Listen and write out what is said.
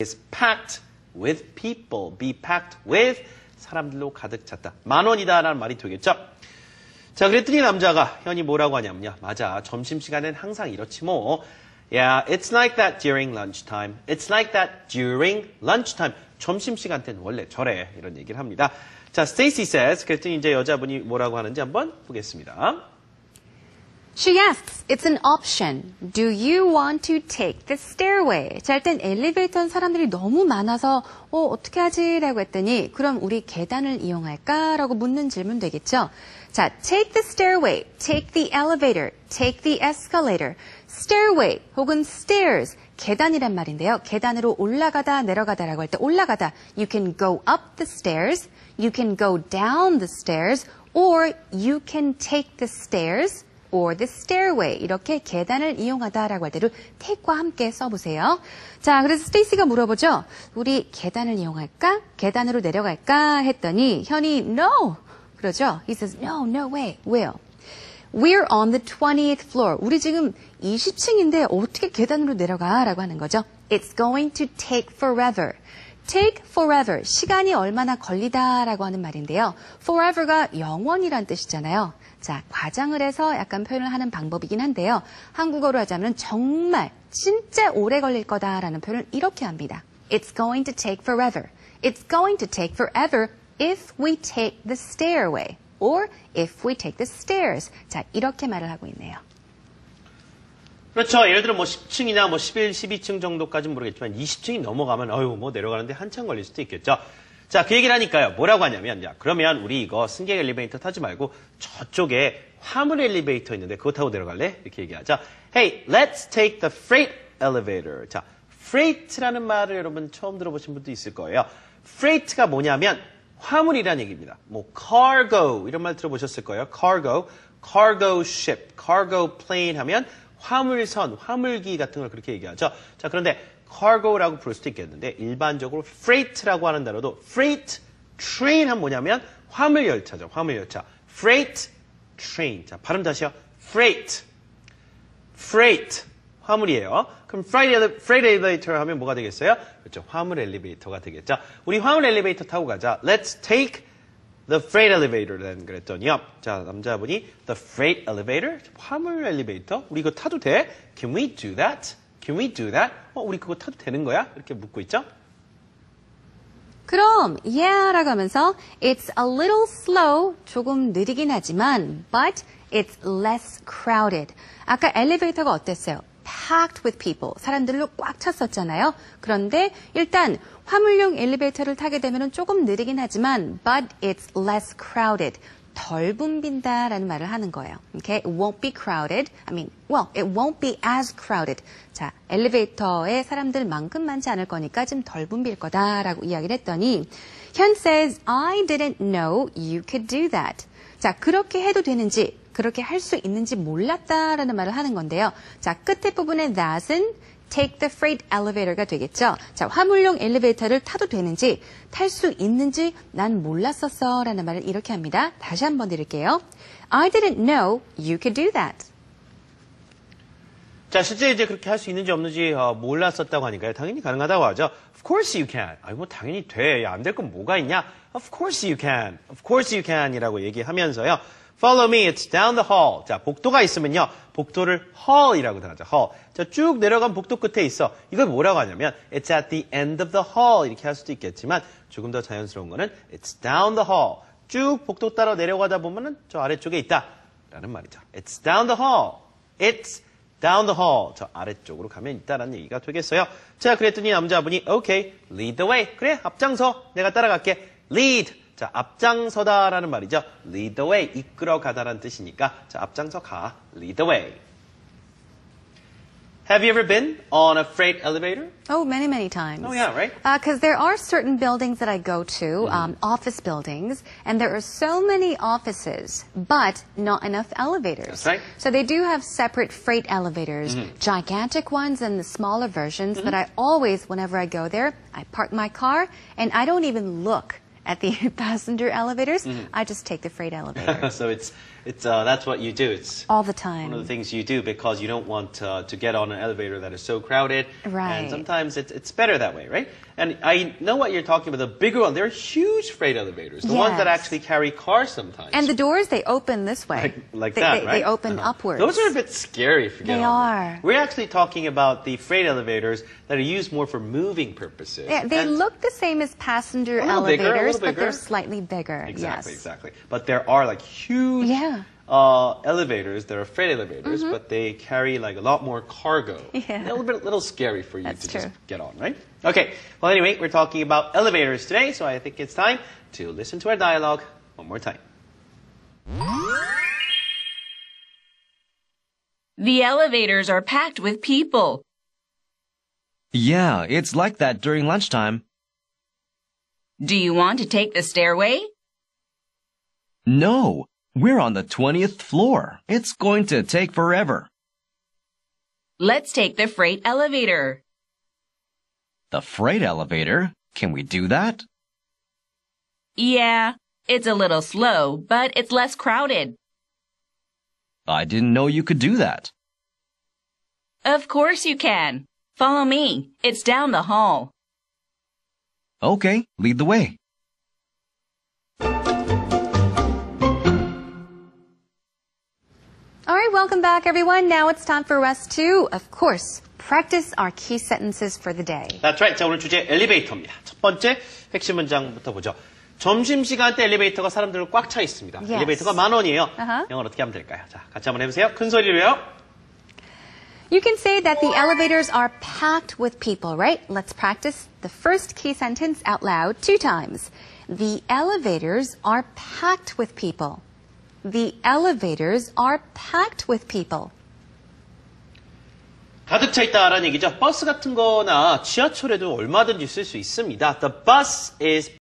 is packed with people. be packed with 사람들로 가득 찼다. 만 원이다라는 말이 되겠죠? 자, 그랬더니 남자가 현이 뭐라고 하냐면요. 맞아. 점심시간엔 항상 이렇지 뭐. Yeah, it's like that during lunchtime. It's like that during lunchtime. 점심시간 때는 원래 저래. 이런 얘기를 합니다. 자, Stacy says. 그랬더니 이제 여자분이 뭐라고 하는지 한번 보겠습니다. She asks, it's an option. Do you want to take the stairway? 자, 일단 엘리베이터는 사람들이 너무 많아서, 어, 어떻게 하지? 라고 했더니, 그럼 우리 계단을 이용할까? 라고 묻는 질문 되겠죠? 자, take the stairway, take the elevator, take the escalator. stairway 혹은 stairs, 계단이란 말인데요. 계단으로 올라가다, 내려가다라고 할 때 올라가다. You can go up the stairs, you can go down the stairs, or you can take the stairs, or the stairway 이렇게 계단을 이용하다라고 할 때도 take과 함께 써보세요. 자, 그래서 스테이시가 물어보죠. 우리 계단을 이용할까? 계단으로 내려갈까? 했더니 현이 no 그러죠. He says no, no way. 왜요? We're on the 20th floor. 우리 지금 20층인데 어떻게 계단으로 내려가? 라고 하는 거죠. It's going to take forever. Take forever. 시간이 얼마나 걸리다라고 하는 말인데요. forever가 영원이란 뜻이잖아요. 자, 과장을 해서 약간 표현을 하는 방법이긴 한데요. 한국어로 하자면 정말 진짜 오래 걸릴 거다라는 표현을 이렇게 합니다. It's going to take forever. It's going to take forever if we take the stairway. or if we take the stairs. 자, 이렇게 말을 하고 있네요. 그렇죠. 예를 들어 뭐 10층이나 뭐 11, 12층 정도까지는 모르겠지만 20층이 넘어가면 어유 뭐 내려가는데 한참 걸릴 수도 있겠죠. 자, 그 얘기를 하니까요. 뭐라고 하냐면, 야, 그러면 우리 이거 승객 엘리베이터 타지 말고 저쪽에 화물 엘리베이터 있는데 그거 타고 내려갈래? 이렇게 얘기하죠. Hey, let's take the freight elevator. 자, freight라는 말을 여러분 처음 들어보신 분도 있을 거예요. freight가 뭐냐면 화물이라는 얘기입니다. 뭐 cargo 이런 말 들어보셨을 거예요. cargo, cargo ship, cargo plane 하면 화물선, 화물기 같은 걸 그렇게 얘기하죠. 자, 그런데 cargo라고 부를 수도 있겠는데 일반적으로 freight라고 하는 단어도 freight train 하면 뭐냐면 화물 열차죠. 화물 열차. freight train. 자, 발음 다시요. freight. freight. 화물이에요. 그럼 freight elevator 하면 뭐가 되겠어요? 그렇죠. 화물 엘리베이터가 되겠죠. 우리 화물 엘리베이터 타고 가자. Let's take the freight elevator then 그랬더니요. 자, 남자분이 the freight elevator? 화물 엘리베이터? 우리 이거 타도 돼? Can we do that? Can we do that? 어, 우리 그거 타도 되는 거야? 이렇게 묻고 있죠. 그럼 yeah라고 하면서 it's a little slow 조금 느리긴 하지만 but it's less crowded. 아까 엘리베이터가 어땠어요? Packed with people. 사람들로 꽉 찼었잖아요. 그런데 일단 화물용 엘리베이터를 타게 되면 조금 느리긴 하지만 but it's less crowded. 덜 붐빈다라는 말을 하는 거예요. Okay? It won't be crowded. I mean, well, it won't be as crowded. 자, 엘리베이터에 사람들만큼 많지 않을 거니까 좀 덜 붐빌 거다라고 이야기를 했더니 현 says, I didn't know you could do that. 자, 그렇게 해도 되는지 그렇게 할 수 있는지 몰랐다라는 말을 하는 건데요. 자, 끝에 부분의 that은 take the freight elevator가 되겠죠. 자, 화물용 엘리베이터를 타도 되는지, 탈 수 있는지 난 몰랐었어 라는 말을 이렇게 합니다. 다시 한번 드릴게요. I didn't know you could do that. 자, 실제 이제 그렇게 할 수 있는지 없는지 어, 몰랐었다고 하니까요. 당연히 가능하다고 하죠. Of course you can. 아이 뭐 당연히 돼. 안 될 건 뭐가 있냐? Of course you can. Of course you can이라고 얘기하면서요. Follow me. It's down the hall. 자, 복도가 있으면요. 복도를 hall이라고 하죠. hall. 자, 쭉 내려간 복도 끝에 있어. 이걸 뭐라고 하냐면 it's at the end of the hall 이렇게 할 수도 있겠지만 조금 더 자연스러운 거는 it's down the hall. 쭉 복도 따라 내려가다 보면은 저 아래쪽에 있다. 라는 말이죠. It's down the hall. It's down the hall. 저 아래쪽으로 가면 있다라는 얘기가 되겠어요. 자, 그랬더니 남자분이 okay, lead the way. 그래, 앞장서. 내가 따라갈게. lead. 자, 앞장서다라는 말이죠. lead the way, 이끌어 가다라는 뜻이니까 자, 앞장서 가, lead the way. Have you ever been on a freight elevator? Oh, many, many times. Oh, yeah, right? Because uh, there are certain buildings that I go to, mm-hmm. um, office buildings, and there are so many offices, but not enough elevators. That's right. So they do have separate freight elevators, mm-hmm. gigantic ones and the smaller versions, mm-hmm. but I always, whenever I go there, I park my car, and I don't even look at the passenger elevators, Mm-hmm. I just take the freight elevator so it's it's uh, that's what you do. It's all the time. one of the things you do because you don't want uh, to get on an elevator that is so crowded. Right. And sometimes it's, it's better that way, right? And I know what you're talking about. The bigger one, they're huge freight elevators. The ones that actually carry cars sometimes. And the doors, they open this way. like, like they, that, they, right? They open Uh-huh. upwards. Those are a bit scary if you get They on them. are. We're actually talking about the freight elevators that are used more for moving purposes. Yeah, they And- look the same as passenger little bigger, elevators, but they're slightly bigger. Exactly, yes. exactly. But there are like huge Yeah. Uh, elevators. There are freight elevators, but they carry like a lot more cargo. Mm-hmm. Yeah. A little bit, little scary for you That's to just get on, right? Okay. Well, anyway, we're talking about elevators today, so I think it's time to listen to our dialogue one more time. The elevators are packed with people. Yeah, it's like that during lunchtime. Do you want to take the stairway? No, we're on the 20th floor. It's going to take forever. Let's take the freight elevator. The freight elevator? Can we do that? Yeah, it's a little slow, but it's less crowded. I didn't know you could do that. Of course you can. Follow me. It's down the hall. Okay, lead the way. All right, welcome back, everyone. Now it's time for us to, of course, practice our key sentences for the day. That's right. 자, 오늘 주제 엘리베이터입니다. 첫 번째 핵심 문장부터 보죠. 점심시간 때 엘리베이터가 사람들로 꽉 차 있습니다. Yes. 엘리베이터가 만 원이에요. 아하. 영어로 어떻게 하면 될까요? 자, 같이 한번 해보세요. 큰 소리로요. You can say that the elevators are packed with people, right? Let's practice the first key sentence out loud two times. The elevators are packed with people. The elevators are packed with people. 가득 차 있다라는 얘기죠. 버스 같은 거나 지하철에도 얼마든지 쓸 수 있습니다. The bus is